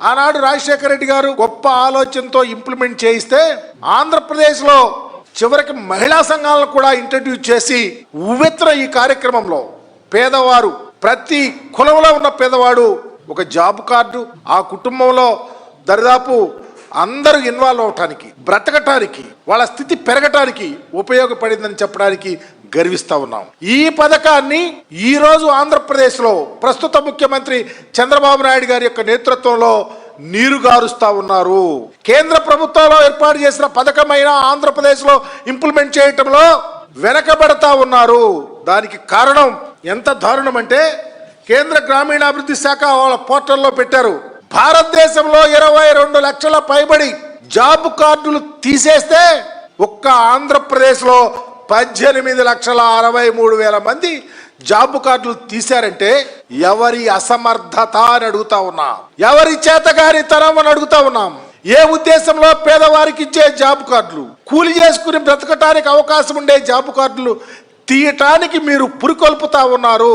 ఆనాడు రాజశేఖర రెడ్డి గారు గొప్ప ఆలోచనతో ఇంప్లిమెంట్ చేయిస్తే ఆంధ్రప్రదేశ్లో చివరికి మహిళా సంఘాలను కూడా ఇంట్రడ్యూస్ చేసి ఉవ్వెత్తున ఈ కార్యక్రమంలో పేదవారు ప్రతి కులంలో ఉన్న పేదవాడు ఒక జాబ్ కార్డు ఆ కుటుంబంలో దరిదాపు అందరూ ఇన్వాల్వ్ అవటానికి బ్రతకటానికి వాళ్ళ స్థితి పెరగటానికి ఉపయోగపడిందని చెప్పడానికి గర్విస్తూ ఉన్నాం. ఈ పథకాన్ని ఈ రోజు ప్రస్తుత ముఖ్యమంత్రి చంద్రబాబు నాయుడు గారి యొక్క నేతృత్వంలో నీరు గారుస్తా ఉన్నారు. కేంద్ర ప్రభుత్వంలో ఏర్పాటు చేసిన పథకమైన ఆంధ్రప్రదేశ్లో ఇంప్లిమెంట్ చేయటంలో వెనకబడతా ఉన్నారు. దానికి కారణం ఎంత దారుణం అంటే కేంద్ర గ్రామీణాభివృద్ధి శాఖ వాళ్ళ పోర్టల్లో పెట్టారు. భారతదేశంలో ఇరవై రెండు లక్షల పైబడి జాబ్ కార్డులు తీసేస్తే ఒక్క ఆంధ్రప్రదేశ్లో పద్దెనిమిది లక్షల అరవై మూడు వేల మంది జాబ్ కార్డులు తీశారంటే ఎవరి అసమర్థత అని అడుగుతా ఉన్నాం. ఎవరి చేతగారితనం అని అడుగుతా ఉన్నాం. ఏ ఉద్దేశంలో పేదవారికి ఇచ్చే జాబ్ కార్డులు? కూలి చేసుకుని బ్రతకటానికి అవకాశం ఉండే జాబ్ కార్డులు తీయటానికి మీరు పురికొల్పుతా ఉన్నారు.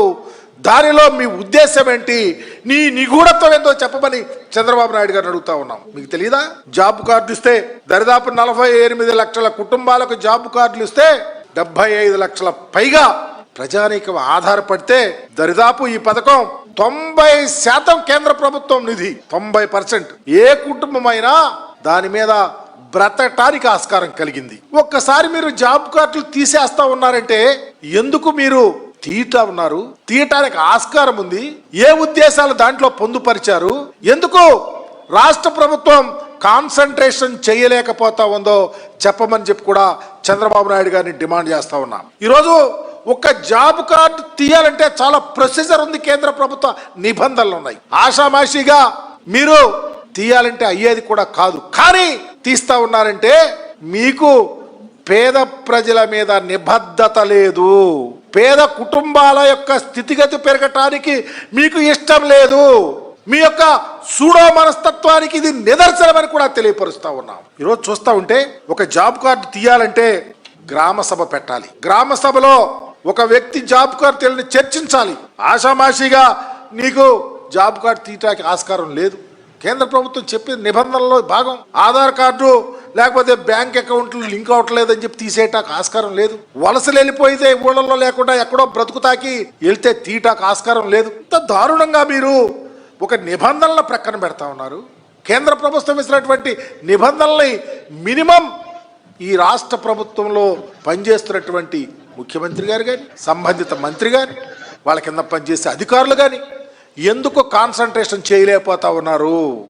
దానిలో మీ ఉద్దేశం ఏంటి? నీ నిగూఢత్వం ఏందో చెప్పమని చంద్రబాబు నాయుడు గారిని అడుగుతా ఉన్నాం. మీకు తెలియదా జాబ్ కార్డు ఇస్తే దరిదాపు నలభై ఎనిమిది లక్షల కుటుంబాలకు జాబ్ కార్డులు ఇస్తే డెబ్బై ఐదు లక్షల పైగా ప్రజానీకం ఆధారపడితే దరిదాపు ఈ పథకం తొంభై శాతం కేంద్ర ప్రభుత్వం నిధి తొంభై పర్సెంట్. ఏ కుటుంబమైనా దాని మీద బ్రతకటానికి ఆస్కారం కలిగింది. ఒక్కసారి మీరు జాబ్ కార్డులు తీసేస్తా ఉన్నారంటే ఎందుకు మీరు తీయటా ఉన్నారు? తీయటానికి ఆస్కారం ఉంది. ఏ ఉద్దేశాలు దాంట్లో పొందుపరిచారు? ఎందుకు రాష్ట్ర ప్రభుత్వం కాన్సన్ట్రేషన్ చేయలేకపోతా ఉందో చెప్పమని చెప్పి కూడా చంద్రబాబు నాయుడు గారిని డిమాండ్ చేస్తా ఉన్నాం. ఈరోజు ఒక జాబ్ కార్డు తీయాలంటే చాలా ప్రొసీజర్ ఉంది కేంద్ర ప్రభుత్వ నిబంధనలు ఉన్నాయి. ఆషామాషిగా మీరు తీయాలంటే అయ్యేది కూడా కాదు. కానీ తీస్తా ఉన్నారంటే మీకు పేద ప్రజల మీద నిబద్ధత లేదు. పేద కుటుంబాల యొక్క స్థితిగతి పెరగటానికి మీకు ఇష్టం లేదు. మీ యొక్క సూడో మనస్తత్వానికి ఇది నిదర్శనమని కూడా తెలియపరుస్తూ ఉన్నాం. ఈరోజు చూస్తా ఉంటే ఒక జాబ్ కార్డు తీయాలంటే గ్రామ సభ పెట్టాలి. గ్రామ సభలో ఒక వ్యక్తి జాబ్ కార్డు తెలియని చర్చించాలి. ఆషామాషిగా నీకు జాబ్ కార్డు తీయటానికి ఆస్కారం లేదు. కేంద్ర ప్రభుత్వం చెప్పిన నిబంధనల్లో భాగం. ఆధార్ కార్డు లేకపోతే బ్యాంక్ అకౌంట్లు లింక్ అవ్వట్లేదని చెప్పి తీసేయటానికి ఆస్కారం లేదు. వలసలు వెళ్ళిపోయితే ఊళ్ళల్లో లేకుండా ఎక్కడో బ్రతుకుతాకి వెళ్తే తీయటానికి ఆస్కారం లేదు. ఇంత దారుణంగా మీరు ఒక నిబంధనల ప్రక్కన పెడతా ఉన్నారు. కేంద్ర ప్రభుత్వం ఇచ్చినటువంటి నిబంధనల్ని మినిమం ఈ రాష్ట్ర ప్రభుత్వంలో పనిచేస్తున్నటువంటి ముఖ్యమంత్రి గారు కానీ సంబంధిత మంత్రి కానీ వాళ్ళ కింద పనిచేసే అధికారులు కానీ ఎందుకు కాన్సన్ట్రేషన్ చేయలేకపోతా ఉన్నారు?